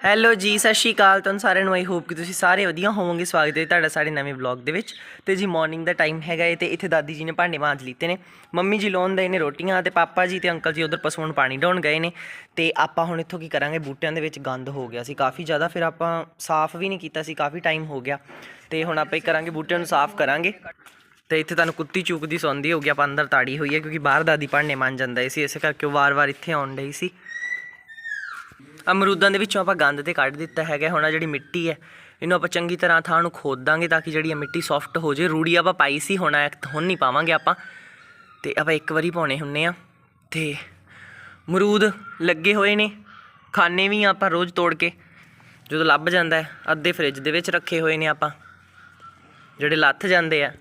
Hello ਜੀ, ਸਤਿ ਸ਼੍ਰੀ ਅਕਾਲ। ਤੁਹਾਨੂੰ ਸਾਰਿਆਂ ਨੂੰ ਆਈ ਹੋਪ ਕਿ ਤੁਸੀਂ ਸਾਰੇ ਵਧੀਆ ਹੋਵੋਗੇ। ਸਵਾਗਤ ਹੈ ਤੁਹਾਡਾ ਸਾਡੇ ਨਵੇਂ ਵਲੌਗ ਦੇ ਵਿੱਚ। ਤੇ ਜੀ ਮਾਰਨਿੰਗ ਦਾ ਟਾਈਮ ਹੈਗਾ ਏ ਤੇ ਇੱਥੇ ਦਾਦੀ ਜੀ ਨੇ ਭਾਂਡੇ ਮਾਂਜ ਲਿੱਤੇ ਨੇ। ਮੰਮੀ ਜੀ ਲਾਉਣ ਦੇ ਨੇ ਰੋਟੀਆਂ ਤੇ ਪਾਪਾ ਜੀ ਤੇ ਅੰਕਲ ਜੀ ਉਧਰ ਪਸੂਣ ਪਾਣੀ ਡਾਉਣ ਗਏ ਨੇ। ਤੇ ਆਪਾਂ ਹੁਣ ਇੱਥੋਂ ਕੀ ਕਰਾਂਗੇ? ਬੂਟਿਆਂ ਦੇ ਵਿੱਚ ਗੰਦ ਹੋ ਗਿਆ ਸੀ। ਕਾਫੀ ਜ਼ਿਆਦਾ ਫਿਰ ਆਪਾਂ ਸਾਫ਼ ਵੀ ਨਹੀਂ ਕੀਤਾ ਸੀ। ਕਾਫੀ ਟਾਈਮ ਹੋ ਗਿਆ। ਤੇ ਹੁਣ ਆਪਾਂ ਇਹ ਕਰਾਂਗੇ, ਬੂਟਿਆਂ ਨੂੰ ਸਾਫ਼ ਕਰਾਂਗੇ। ਤੇ ਇੱਥੇ ਤੁਹਾਨੂੰ ਕੁੱਤੀ ਚੂਕਦੀ ਸੌਂਦੀ ਹੋ ਗਈ ਆਪਾਂ ਅੰਦਰ ਤਾੜੀ ਹੋਈ ਹੈ ਕਿਉਂਕਿ ਬਾਹਰ ਦਾਦੀ ਭਾਂਡੇ ਮਾਂਜ ਜਾਂਦਾ ਸੀ। ਇਸੇ ਕਰਕੇ ਉਹ ਵਾਰ-ਵਾਰ ਇੱਥੇ ਆਉਣ ਡਈ ਸੀ। ਅਮਰੂਦਾਂ ਦੇ ਵਿੱਚੋਂ ਆਪਾਂ ਗੰਦ ਤੇ ਕੱਢ ਦਿੱਤਾ ਹੈਗਾ, ਹੁਣ ਆਹ ਜਿਹੜੀ ਮਿੱਟੀ ਹੈ, ਇਹਨੂੰ ਆਪਾਂ ਚੰਗੀ ਤਰ੍ਹਾਂ ਥਾਂ ਨੂੰ ਖੋਦ ਦਾਂਗੇ ਤਾਂ ਕਿ ਜਿਹੜੀ ਇਹ ਮਿੱਟੀ ਸੌਫਟ ਹੋ ਜੇ ਰੂੜੀ ਆਪਾਂ ਪਾਈ ਸੀ, ਹੁਣ ਹੁਣ ਨਹੀਂ ਪਾਵਾਂਗੇ ਆਪਾਂ। ਤੇ ਆਪਾਂ ਇੱਕ ਵਾਰੀ ਪਾਉਣੇ ਹੁੰਨੇ ਆ। ਤੇ ਅਮਰੂਦ ਲੱਗੇ ਹੋਏ ਨੇ ਖਾਣੇ ਵੀ ਆ ਆਪਾਂ ਰੋਜ਼ ਤੋੜ ਕੇ। ਜਦੋਂ ਲੱਭ ਜਾਂਦਾ ਅੱਧੇ ਫ੍ਰਿਜ ਦੇ ਵਿੱਚ ਰੱਖੇ ਹੋਏ ਨੇ ਆਪਾਂ, ਜਿਹੜੇ ਲੱਥ ਜਾਂਦੇ ਆ।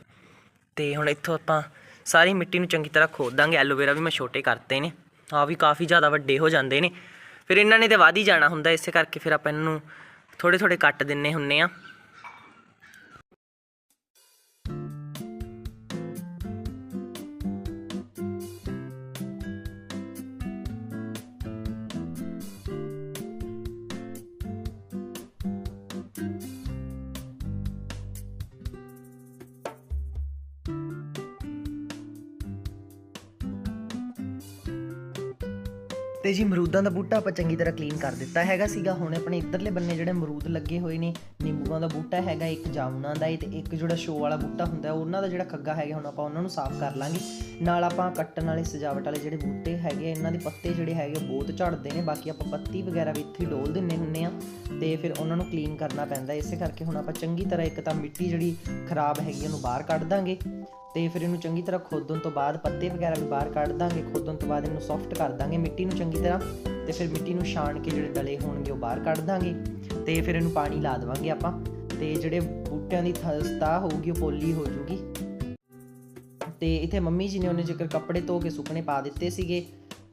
ਤੇ ਹੁਣ ਇੱਥੋਂ ਆਪਾਂ ਸਾਰੀ ਮਿੱਟੀ ਨੂੰ ਚੰਗੀ ਤਰ੍ਹਾਂ ਖੋਦ ਦਾਂਗੇ ਐਲੋਵੇਰਾ ਵੀ ਮੈਂ ਛੋਟੇ ਕਰਤੇ ਨੇ। ਆ ਵੀ ਕਾਫੀ ਜ਼ਿਆਦਾ ਵੱਡੇ ਹੋ ਜਾਂਦੇ ਨੇ। ਫਿਰ ਇਹਨਾਂ ਨੇ ਤੇ ਵਧ ਹੀ ਜਾਣਾ ਹੁੰਦਾ, ਇਸੇ ਕਰਕੇ ਫਿਰ ਆਪਾਂ ਇਹਨਾਂ ਨੂੰ ਥੋੜੇ ਥੋੜੇ ਕੱਟ ਦਿੰਨੇ ਹੁੰਨੇ ਆ। ਤੇ ਜੀ ਮਰੂਦਾਂ ਦਾ ਬੂਟਾ ਆਪਾਂ ਚੰਗੀ ਤਰ੍ਹਾਂ ਕਲੀਨ ਕਰ ਦਿੱਤਾ ਹੈਗਾ ਸੀਗਾ। ਹੁਣ ਆਪਣੇ ਇੱਧਰਲੇ ਬੰਨੇ ਜਿਹੜੇ ਮਰੂਦ ਲੱਗੇ ਹੋਏ ਨੇ, ਨਿੰਬੂਆਂ ਦਾ ਬੂਟਾ ਹੈਗਾ, ਇੱਕ ਜਾਮਨਾਂ ਦਾ ਏ ਤੇ ਇੱਕ ਜਿਹੜਾ ਸ਼ੋਅ ਵਾਲਾ ਬੂਟਾ ਹੁੰਦਾ, ਉਹਨਾਂ ਦਾ ਜਿਹੜਾ ਖੱਗਾ ਹੈਗਾ, ਹੁਣ ਆਪਾਂ ਉਹਨਾਂ ਨੂੰ ਸਾਫ਼ ਕਰ ਲਾਂਗੇ। ਨਾਲ ਆਪਾਂ ਕੱਟਣ ਵਾਲੇ, ਸਜਾਵਟ ਵਾਲੇ ਜਿਹੜੇ ਬੂਟੇ ਹੈਗੇ, ਇਹਨਾਂ ਦੇ ਪੱਤੇ ਜਿਹੜੇ ਹੈਗੇ ਬਹੁਤ ਝੜਦੇ ਨੇ, ਬਾਕੀ ਆਪਾਂ ਪੱਤੀ ਵਗੈਰਾ ਵੀ ਇੱਥੇ ਹੀ ਡੋਲ ਦਿੰਨੇ ਹੁੰਨੇ ਆ ਤੇ ਫਿਰ ਉਹਨਾਂ ਨੂੰ ਕਲੀਨ ਕਰਨਾ ਪੈਂਦਾ। ਇਸੇ ਕਰਕੇ ਹੁਣ ਆਪਾਂ ਚੰਗੀ ਤਰ੍ਹਾਂ ਇੱਕ ਤਾਂ ਮਿੱਟੀ ਜਿਹੜੀ ਖਰਾਬ ਹੈਗੀ, ਉਹਨੂੰ ਬਾਹਰ ਕੱਢ ਦਾਂਗੇ। ਤੇ ਫਿਰ ਇਹਨੂੰ ਚੰਗੀ ਤਰ੍ਹਾਂ ਖੋਦਣ ਤੋਂ ਬਾਅਦ ਪੱਤੇ ਵਗੈਰਾ ਵੀ ਬਾਹਰ ਕੱਢ ਦਾਂਗੇ, ਖੋਦਣ ਤੋਂ ਬਾਅਦ ਇਹਨੂੰ ਸੌਫਟ ਕਰ ਦਾਂਗੇ ਮਿੱਟੀ ਨੂੰ ਚੰਗੀ ਤਰ੍ਹਾਂ ਤੇ ਫਿਰ ਮਿੱਟੀ ਨੂੰ ਛਾਣ ਕੇ ਜਿਹੜੇ ਡਲੇ ਹੋਣਗੇ ਉਹ ਬਾਹਰ ਕੱਢ ਦਾਂਗੇ ਤੇ ਫਿਰ ਇਹਨੂੰ ਪਾਣੀ ਲਾ ਦੇਵਾਂਗੇ ਆਪਾਂ ਤੇ ਜਿਹੜੇ ਬੂਟਿਆਂ ਦੀ ਥ- ਸਤਹ ਹੋਊਗੀ ਉਹ ਪੋਲੀ ਹੋ ਜੂਗੀ। ਤੇ ਇੱਥੇ ਮੰਮੀ ਜੀ ਨੇ ਉਹਨੇ ਜੇਕਰ ਕੱਪੜੇ ਧੋ ਕੇ ਸੁੱਕਣੇ ਪਾ ਦਿੱਤੇ ਸੀਗੇ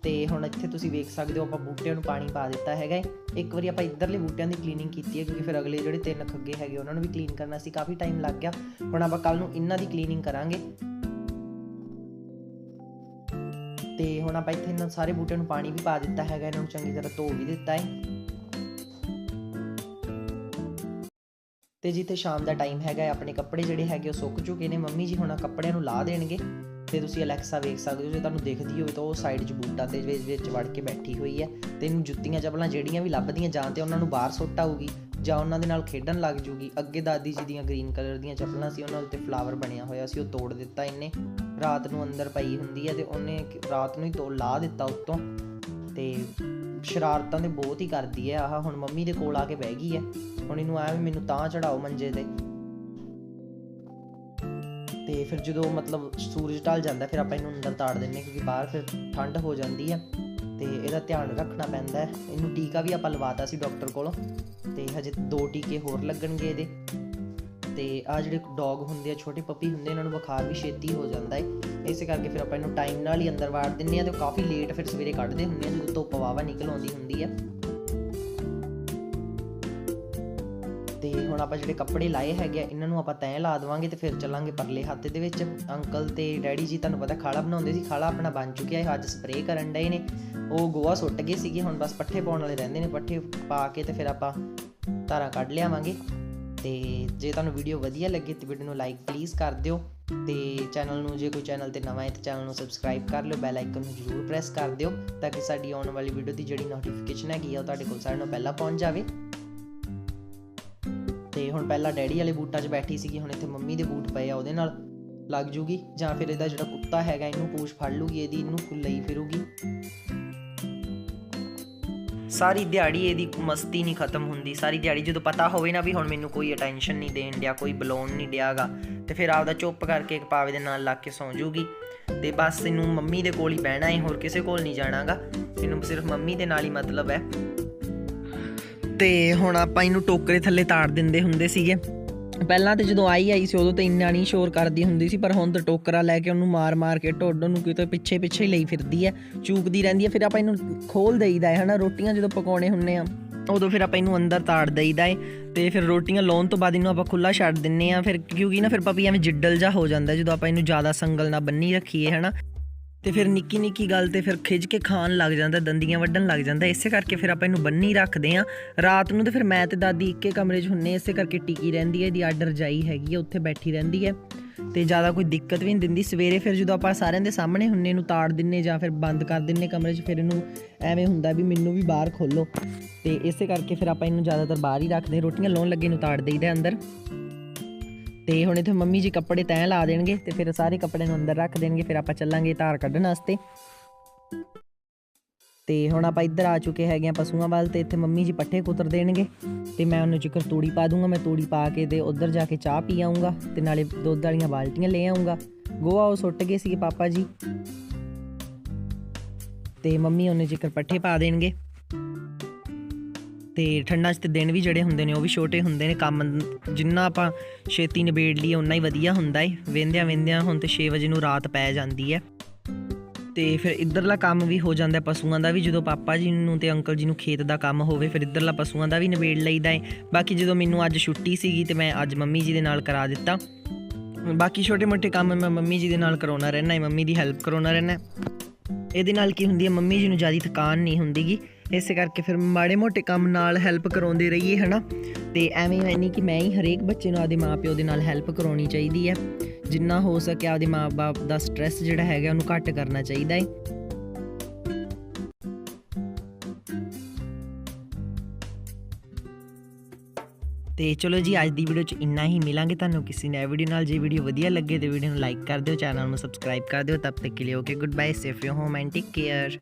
ਤੇ ਹੁਣ ਇੱਥੇ ਤੁਸੀਂ ਵੇਖ ਸਕਦੇ ਹੋ ਆਪਾਂ ਬੂਟਿਆਂ ਨੂੰ ਪਾਣੀ ਪਾ ਦਿੱਤਾ ਹੈਗਾ ਏ। ਇੱਕ ਵਾਰੀ ਆਪਾਂ ਇੱਧਰਲੇ ਬੂਟਿਆਂ ਦੀ ਕਲੀਨਿੰਗ ਕੀਤੀ ਹੈ ਕਿਉਂਕਿ ਫਿਰ ਅਗਲੇ ਜਿਹੜੇ ਤਿੰਨ ਖੱਗੇ ਹੈਗੇ ਉਹਨਾਂ ਨੂੰ ਵੀ ਕਲੀਨ ਕਰਨਾ ਸੀ ਕਾਫੀ ਟਾਈਮ ਲੱਗ ਗਿਆ। ਹੁਣ ਆਪਾਂ ਕੱਲ ਨੂੰ ਇਹਨਾਂ ਦੀ ਕਲੀਨਿੰਗ ਕਰਾਂਗੇ। ਤੇ ਹੁਣ ਆਪਾਂ ਇੱਥੇ ਇਹਨਾਂ ਸਾਰੇ ਬੂਟਿਆਂ ਨੂੰ ਪਾਣੀ ਵੀ ਪਾ ਦਿੱਤਾ ਹੈਗਾ ਇਹਨਾਂ ਨੂੰ ਚੰਗੀ ਤਰ੍ਹਾਂ ਧੋ ਵੀ ਦਿੱਤਾ ਹੈ। ਤੇ ਜਿੱਥੇ ਸ਼ਾਮ ਦਾ ਟਾਈਮ ਹੈਗਾ ਹੈ, ਆਪਣੇ ਕੱਪੜੇ ਜਿਹੜੇ ਹੈਗੇ ਉਹ ਸੁੱਕ ਚੁੱਕੇ ਨੇ। ਮੰਮੀ ਜੀ ਹੁਣ ਕੱਪੜਿਆਂ ਨੂੰ ਲਾ ਦੇਣਗੇ। ਤੇ ਤੁਸੀਂ ਅਲੈਕਸਾ ਵੇਖ ਸਕਦੇ ਹੋ, ਜੇ ਤੁਹਾਨੂੰ ਦਿਖਦੀ ਹੋਵੇ ਤਾਂ ਉਹ ਸਾਈਡ 'ਚ ਬੂਟਾ ਤੇ ਵਿੱਚ ਵੜ ਕੇ ਬੈਠੀ ਹੋਈ ਹੈ ਤੇ ਇਹਨੂੰ ਜੁੱਤੀਆਂ ਚੱਪਲਾਂ ਜਿਹੜੀਆਂ ਵੀ ਲੱਭਦੀਆਂ ਜਾਂ ਤੇ ਉਹਨਾਂ ਨੂੰ ਬਾਹਰ ਸੁੱਟ ਆਊਗੀ ਜਾਂ ਉਹਨਾਂ ਦੇ ਨਾਲ ਖੇਡਣ ਲੱਗ ਜੂਗੀ। ਅੱਗੇ ਦਾਦੀ ਜੀ ਦੀਆਂ ਗ੍ਰੀਨ ਕਲਰ ਦੀਆਂ ਚੱਪਲਾਂ ਸੀ, ਉਹਨਾਂ ਉੱਤੇ ਫਲਾਵਰ ਬਣਿਆ ਹੋਇਆ ਸੀ, ਉਹ ਤੋੜ ਦਿੱਤਾ ਇਹਨੇ। ਰਾਤ ਨੂੰ ਅੰਦਰ ਪਈ ਹੁੰਦੀ ਹੈ ਤੇ ਉਹਨੇ ਰਾਤ ਨੂੰ ਹੀ ਤੋੜ ਲਾ ਦਿੱਤਾ ਉੱਤੋਂ ਤੇ ਸ਼ਰਾਰਤਾਂ ਤੇ ਬਹੁਤ ਹੀ ਕਰਦੀ ਹੈ। ਆਹ ਹੁਣ ਮੰਮੀ ਦੇ ਕੋਲ ਆ ਕੇ ਬਹਿ ਗਈ ਹੈ। ਹੁਣ ਇਹਨੂੰ ਆਇਆ ਵੀ ਮੈਨੂੰ ਤਾਂ ਚੜਾਓ ਮੰਜੇ ਤੇ। ਤੇ ਫਿਰ ਜਦੋਂ ਮਤਲਬ ਸੂਰਜ ਢਲ ਜਾਂਦਾ, ਫਿਰ ਆਪਾਂ ਇਹਨੂੰ ਅੰਦਰ ਤਾੜ ਦਿੰਨੇ ਕਿਉਂਕਿ ਬਾਹਰ ਫਿਰ ਠੰਡ ਹੋ ਜਾਂਦੀ ਹੈ ਤੇ ਇਹਦਾ ਧਿਆਨ ਰੱਖਣਾ ਪੈਂਦਾ ਹੈ। ਇਹਨੂੰ ਟੀਕਾ ਵੀ ਆਪਾਂ ਲਵਾਤਾ ਸੀ ਡਾਕਟਰ ਕੋਲੋਂ ਤੇ ਹਜੇ ਦੋ ਟੀਕੇ ਹੋਰ ਲੱਗਣਗੇ ਇਹਦੇ। ਤੇ ਆ ਜਿਹੜੇ ਡੌਗ ਹੁੰਦੇ ਆ, ਛੋਟੇ ਪੱਪੀ ਹੁੰਦੇ ਇਹਨਾਂ ਨੂੰ ਬੁਖਾਰ ਵੀ ਛੇਤੀ ਹੋ ਜਾਂਦਾ ਹੈ। ਇਸੇ ਕਰਕੇ ਫਿਰ ਆਪਾਂ ਇਹਨੂੰ ਟਾਈਮ ਨਾਲ ਹੀ ਅੰਦਰ ਵਾੜ ਦਿੰਨੇ ਆ ਤੇ ਕਾਫੀ ਲੇਟ ਫਿਰ ਸਵੇਰੇ ਕੱਢਦੇ ਹੁੰਦੇ ਆ, ਜਦੋਂ ਧੁੱਪ ਵਾਵਾ ਨਿਕਲ ਆਉਂਦੀ ਹੁੰਦੀ ਆ ਹੁਣ ਆਪਾਂ ਜਿਹੜੇ ਕੱਪੜੇ ਲਾਏ ਹੈਗੇ ਆ, ਇਹਨਾਂ ਨੂੰ ਆਪਾਂ ਤੈਅ ਲਾ ਦੇਵਾਂਗੇ ਤੇ ਫਿਰ ਚੱਲਾਂਗੇ ਪਰਲੇ ਹੱਥ ਦੇ ਵਿੱਚ। ਅੰਕਲ ਤੇ ਡੈਡੀ ਜੀ, ਤੁਹਾਨੂੰ ਪਤਾ ਖਾਲਾ ਬਣਾਉਂਦੇ ਸੀ, ਖਾਲਾ ਆਪਣਾ ਬਣ ਚੁੱਕਿਆ ਹੈ ਅੱਜ ਸਪਰੇਅ ਕਰਨ ਡਏ ਨੇ। ਉਹ ਗੋਆ ਸੁੱਟ ਗਏ ਸੀਗੇ, ਹੁਣ ਬਸ ਪੱਠੇ ਪਾਉਣ ਵਾਲੇ ਰਹਿੰਦੇ ਨੇ, ਪੱਠੇ ਪਾ ਕੇ ਤੇ ਫਿਰ ਆਪਾਂ ਧਾਰਾਂ ਕੱਢ ਲਿਆਵਾਂਗੇ। ਤੇ ਜੇ ਤੁਹਾਨੂੰ ਵੀਡੀਓ ਵਧੀਆ ਲੱਗੇ ਤੇ ਵੀਡੀਓ ਨੂੰ ਲਾਈਕ ਪਲੀਜ਼ ਕਰ ਦਿਓ ਤੇ ਚੈਨਲ ਨੂੰ, ਜੇ ਕੋਈ ਚੈਨਲ ਤੇ ਨਵਾਂ ਹੈ ਤੇ ਚੈਨਲ ਨੂੰ ਸਬਸਕ੍ਰਾਈਬ ਕਰ ਲਿਓ ਬੈਲ ਆਈਕਨ ਨੂੰ ਜ਼ਰੂਰ ਪ੍ਰੈਸ ਕਰ ਦਿਓ ਤਾਂ ਕਿ ਸਾਡੀ ਆਉਣ ਵਾਲੀ ਵੀਡੀਓ ਦੀ ਜਿਹੜੀ ਨੋਟੀਫਿਕੇਸ਼ਨ ਹੈਗੀ ਆ, ਉਹ ਤੁਹਾਡੇ ਕੋਲ ਸਾਰਿਆਂ ਨੂੰ ਪਹਿਲਾਂ ਪਹੁੰਚ ਜਾਵੇ। ਤੇ ਹੁਣ ਪਹਿਲਾਂ ਡੈਡੀ ਵਾਲੇ ਬੂਟਾਂ 'ਚ ਬੈਠੀ ਸੀਗੀ, ਹੁਣ ਇੱਥੇ ਮੰਮੀ ਦੇ ਬੂਟ ਪਏ ਆ ਉਹਦੇ ਨਾਲ ਲੱਗ ਜੂਗੀ ਜਾਂ ਫਿਰ ਇਹਦਾ ਜਿਹੜਾ ਕੁੱਤਾ ਹੈਗਾ ਇਹਨੂੰ ਪੂਛ ਫੜ ਲੂਗੀ, ਇਹਦੀ ਇਹਨੂੰ ਲਈ ਫਿਰੂਗੀ। ਸਾਰੀ ਦਿਹਾੜੀ ਇਹਦੀ ਮਸਤੀ ਨਹੀਂ ਖਤਮ ਹੁੰਦੀ, ਸਾਰੀ ਦਿਹਾੜੀ ਜਦੋਂ ਪਤਾ ਹੋਵੇ ਨਾ ਵੀ ਹੁਣ ਮੈਨੂੰ ਕੋਈ ਅਟੈਂਸ਼ਨ ਨਹੀਂ ਦੇਣ ਡਿਆ, ਕੋਈ ਬੁਲਾਉਣ ਨਹੀਂ ਡਿਆਗਾ ਤੇ ਫਿਰ ਆਪਦਾ ਚੁੱਪ ਕਰਕੇ ਇੱਕ ਪਾਵੇ ਦੇ ਨਾਲ ਲੱਗ ਕੇ ਸੌਂ ਜੂਗੀ। ਤੇ ਬਸ ਇਹਨੂੰ ਮੰਮੀ ਦੇ ਕੋਲ ਹੀ ਬਹਿਣਾ ਹੈ ਹੋਰ ਕਿਸੇ ਕੋਲ ਨਹੀਂ ਜਾਣਾਗਾ ਇਹਨੂੰ ਸਿਰਫ ਮੰਮੀ ਦੇ ਨਾਲ ਹੀ ਮਤਲਬ ਹੈ। ਤੇ ਹੁਣ ਆਪਾਂ ਇਹਨੂੰ ਟੋਕਰੇ ਥੱਲੇ ਤਾੜ ਦਿੰਦੇ ਹੁੰਦੇ ਸੀਗੇ। ਪਹਿਲਾਂ ਤੇ ਜਦੋਂ ਆਈ ਆਈ ਸੀ, ਉਦੋਂ ਤਾਂ ਇੰਨਾ ਨਹੀਂ ਸ਼ੋਰ ਕਰਦੀ ਹੁੰਦੀ ਸੀ, ਪਰ ਹੁਣ ਤਾਂ ਟੋਕਰਾ ਲੈ ਕੇ ਉਹਨੂੰ ਮਾਰ-ਮਾਰ ਕੇ ਢੋਡ ਨੂੰ ਕਿਤੇ ਪਿੱਛੇ ਪਿੱਛੇ ਹੀ ਲਈ ਫਿਰਦੀ ਹੈ, ਚੂਕਦੀ ਰਹਿੰਦੀ ਹੈ, ਫਿਰ ਆਪਾਂ ਇਹਨੂੰ ਖੋਲ ਦੇਈਦਾ ਹੈ, ਹਨਾ? ਰੋਟੀਆਂ ਜਦੋਂ ਪਕਾਉਣੇ ਹੁੰਨੇ ਆ, ਉਦੋਂ ਫਿਰ ਆਪਾਂ ਇਹਨੂੰ ਅੰਦਰ ਤਾੜ ਦੇਈਦਾ ਏ ਤੇ ਫਿਰ ਰੋਟੀਆਂ ਲਾਉਣ ਤੋਂ ਬਾਅਦ ਇਹਨੂੰ ਆਪਾਂ ਖੁੱਲਾ ਛੱਡ ਦਿੰਨੇ ਆ, ਫਿਰ ਕਿਉਂਕਿ ਨਾ ਫਿਰ ਪਪੀ ਐਵੇਂ ਜਿੱਡਲ ਜਾ ਹੋ ਜਾਂਦਾ ਜਦੋਂ ਆਪਾਂ ਇਹਨੂੰ ਜ਼ਿਆਦਾ ਸੰਗਲ ਨਾਲ ਬੰਨੀ ਰੱਖੀਏ, ਹਨਾ? ਤੇ ਫਿਰ ਨਿੱਕੀ ਨਿੱਕੀ ਗੱਲ ਤੇ ਫਿਰ ਖਿੱਚ ਕੇ ਖਾਣ ਲੱਗ ਜਾਂਦਾ ਦੰਦੀਆਂ ਵੱਢਣ ਲੱਗ ਜਾਂਦਾ। ਇਸੇ ਕਰਕੇ ਫਿਰ ਆਪਾਂ ਇਹਨੂੰ ਬੰਨੀ ਰੱਖਦੇ ਆ ਰਾਤ ਨੂੰ ਤੇ ਫਿਰ ਮੈਂ ਤੇ ਦਾਦੀ ਇੱਕੇ ਕਮਰੇ 'ਚ ਹੁੰਨੇ ਇਸੇ ਕਰਕੇ ਟਿਕੀ ਰਹਿੰਦੀ ਹੈ ਇਹਦੀ ਅੱਡ ਰਜਾਈ ਹੈਗੀ ਹੈ ਉੱਥੇ ਬੈਠੀ ਰਹਿੰਦੀ ਹੈ। ਤੇ ਜ਼ਿਆਦਾ ਕੋਈ ਦਿੱਕਤ ਵੀ ਨਹੀਂ ਦਿੰਦੀ। ਸਵੇਰੇ ਫਿਰ ਜਦੋਂ ਆਪਾਂ ਸਾਰਿਆਂ ਦੇ ਸਾਹਮਣੇ ਹੁੰਨੇ ਇਹਨੂੰ ਤਾੜ ਦਿੰਨੇ ਜਾਂ ਫਿਰ ਬੰਦ ਕਰ ਦਿੰਨੇ ਕਮਰੇ 'ਚ ਫਿਰ ਇਹਨੂੰ ਐਵੇਂ ਹੁੰਦਾ ਵੀ ਮੈਨੂੰ ਵੀ ਬਾਹਰ ਖੋਲੋ। ਤੇ ਇਸੇ ਕਰਕੇ ਫਿਰ ਆਪਾਂ ਇਹਨੂੰ ਜ਼ਿਆਦਾਤਰ ਬਾਹਰ ਹੀ ਰੱਖਦੇ ਰੋਟੀਆਂ ਲਾਉਣ ਲੱਗੇ ਨੂੰ ਤਾੜ ਦੇਈਦਾ ਅੰਦਰ। ਤੇ ਹੁਣ ਇੱਥੇ ਮੰਮੀ ਜੀ ਕੱਪੜੇ ਤੈਅ ਲਾ ਦੇਣਗੇ ਤੇ ਫਿਰ ਸਾਰੇ ਕੱਪੜੇ ਨੂੰ ਅੰਦਰ ਰੱਖ ਦੇਣਗੇ, ਫਿਰ ਆਪਾਂ ਚੱਲਾਂਗੇ ਧਾਰ ਕੱਢਣ ਵਾਸਤੇ। ਤੇ ਹੁਣ ਆਪਾਂ ਇੱਧਰ ਆ ਚੁੱਕੇ ਹੈਗੇ ਆ ਪਸ਼ੂਆਂ ਵੱਲ ਤੇ ਇੱਥੇ ਮੰਮੀ ਜੀ ਪੱਠੇ ਕੁਤਰ ਦੇਣਗੇ ਤੇ ਮੈਂ ਉਹਨੂੰ ਜਿਕਰ ਤੂੜੀ ਪਾ ਦੂੰਗਾ, ਮੈਂ ਤੂੜੀ ਪਾ ਕੇ ਤੇ ਉੱਧਰ ਜਾ ਕੇ ਚਾਹ ਪੀ ਆਉਂਗਾ ਤੇ ਨਾਲੇ ਦੁੱਧ ਵਾਲੀਆਂ ਬਾਲਟੀਆਂ ਲੈ ਆਉਂਗਾ ਗੋਆ ਉਹ ਸੁੱਟ ਗਏ ਸੀਗੇ ਪਾਪਾ ਜੀ। ਤੇ ਮੰਮੀ ਉਹਨੇ ਜ਼ਿਕਰ ਪੱਠੇ ਪਾ ਦੇਣਗੇ। ਤੇ ਠੰਡਾਂ 'ਚ ਤੇ ਦਿਨ ਵੀ ਜਿਹੜੇ ਹੁੰਦੇ ਨੇ ਉਹ ਵੀ ਛੋਟੇ ਹੁੰਦੇ ਨੇ, ਕੰਮ ਜਿੰਨਾ ਆਪਾਂ ਛੇਤੀ ਨਿਬੇੜ ਲਈਏ ਉਨਾ ਹੀ ਵਧੀਆ ਹੁੰਦਾ ਏ। ਵੇਂਦਿਆਂ ਵੇਂਦਿਆਂ ਹੁਣ ਤੇ 6 ਵਜੇ ਨੂੰ ਰਾਤ ਪੈ ਜਾਂਦੀ ਹੈ ਤੇ ਫਿਰ ਇੱਧਰਲਾ ਕੰਮ ਵੀ ਹੋ ਜਾਂਦਾ ਪਸ਼ੂਆਂ ਦਾ ਵੀ, ਜਦੋਂ ਪਾਪਾ ਜੀ ਨੂੰ ਤੇ ਅੰਕਲ ਜੀ ਨੂੰ ਖੇਤ ਦਾ ਕੰਮ ਹੋਵੇ, ਫਿਰ ਇੱਧਰਲਾ ਪਸ਼ੂਆਂ ਦਾ ਵੀ ਨਿਬੇੜ ਲਈਦਾ ਏ। ਬਾਕੀ ਜਦੋਂ ਮੈਨੂੰ ਅੱਜ ਛੁੱਟੀ ਸੀਗੀ ਤੇ ਮੈਂ ਅੱਜ ਮੰਮੀ ਜੀ ਦੇ ਨਾਲ ਕਰਾ ਦਿੱਤਾ। ਬਾਕੀ ਛੋਟੇ-ਮੋਟੇ ਕੰਮ ਮੈਂ ਮੰਮੀ ਜੀ ਦੇ ਨਾਲ ਕਰਾਉਣਾ ਰਹਿਣਾ ਏ, ਮੰਮੀ ਦੀ ਹੈਲਪ ਕਰਾਉਣਾ ਰਹਿਣਾ ਇਹਦੇ ਨਾਲ ਕੀ ਹੁੰਦੀ ਹੈ ਮੰਮੀ ਜੀ ਨੂੰ ਜ਼ਿਆਦਾ ਥਕਾਨ ਨਹੀਂ ਹੁੰਦੀਗੀ। ਇਸੇ ਕਰਕੇ ਫਿਰ ਮਾੜੇ-ਮੋਟੇ ਕੰਮ ਨਾਲ ਹੈਲਪ ਕਰਾਉਂਦੇ ਰਹੀਏ, ਹਨਾ? ਤੇ ਐਵੇਂ ਹੈ ਨਹੀਂ ਕਿ ਮੈਂ ਹੀ ਹਰੇਕ ਬੱਚੇ ਨੂੰ ਆਪਦੇ ਮਾਪਿਓ ਦੇ ਨਾਲ ਹੈਲਪ ਕਰਾਉਣੀ ਚਾਹੀਦੀ ਹੈ। ਜਿੰਨਾ ਹੋ ਸਕੇ ਆਪਦੇ ਮਾਪੇ ਦਾ ਸਟ੍ਰੈਸ ਜਿਹੜਾ ਹੈਗਾ ਉਹਨੂੰ ਘੱਟ ਕਰਨਾ ਚਾਹੀਦਾ ਹੈ। ਤੇ ਚਲੋ ਜੀ, ਅੱਜ ਦੀ ਵੀਡੀਓ 'ਚ ਇੰਨਾ ਹੀ। ਮਿਲਾਂਗੇ ਤੁਹਾਨੂੰ ਕਿਸੇ ਨਵੀਂ ਵੀਡੀਓ ਨਾਲ। ਜੇ ਵੀਡੀਓ ਵਧੀਆ ਲੱਗੇ ਤੇ ਵੀਡੀਓ ਨੂੰ ਲਾਈਕ ਕਰ ਦਿਓ ਚੈਨਲ ਨੂੰ ਸਬਸਕ੍ਰਾਈਬ ਕਰ ਦਿਓ। ਤਬ ਤੱਕ ਕੇ ਲਈ okay good bye safe you home and take care